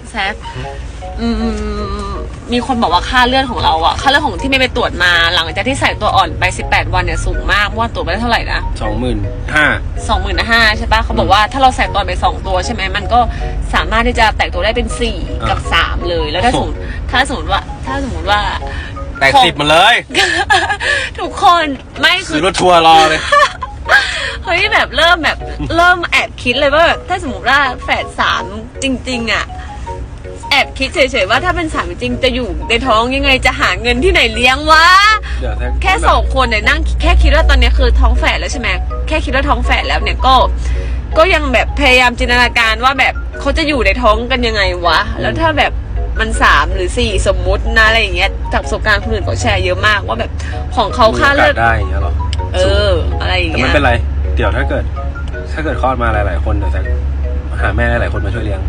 กแซกอืมมีคนบอกว่าค่าเลือดของเราอะค่าเลือดของที่ไม่ไปตรวจมา หลังจากที่ใส่ตัวอ่อนไป 18 วันเนี่ยสูงมากเมื่อวานตรวจไปได้เท่าไหร่นะสองหมื่นห้าสองหมื่นห้าใช่ปะเขาบอกว่าถ้าเราใส่ตอนไปสองตัวใช่ไหมมันก็สามารถที่จะแตกตัวได้เป็นสี่กับสามเลยแล้วถ้าสมมติถ้าสมมติว่า ถ้าสมมติว่าแตกสิบมาเลย ทุกคนไม่คืซื้ออรถทัวร์รอเลย เฮ้ยแบบเริ่มแบบเริ่มแอบคิดเลยว่าแบบถ้าสมมติว่าแฝดสามจริง ๆอะ แอบคิดเฉยๆว่าถ้าเป็นสามจริงๆจะอยู่ในท้องยังไงจะหาเงินที่ไหนเลี้ยงวะ เดี๋ยวแท็กแค่สองคนเนี่ยนั่งแค่คิดว่าตอนเนี้ยคือท้องแฝดแล้วใช่ไหมแค่คิดว่าท้องแฝดแล้วเนี่ยก็ ก็ยังแบบพยายามจินตนาการว่าแบบเขาจะอยู่ในท้องกันยังไงวะ แล้วถ้าแบบมันสามหรือสี่สมมุตินะอะไรอย่างเงี้ยจากประสบการณ์คนอื่นเขาแชร์เยอะมากว่าแบบของเขาค่าเลือดมีโกสได้อย่างเงี้ยเหรอเออ อะไรอย่างแต่เงี้ไม่ยเป็นไร เดี๋ยวถ้าเกิด ถ้าเกิดคลอดมาหลาย ๆ คนเดี๋ยวแท็กหาแม่หลายๆคนมาช่วยเลี้ยง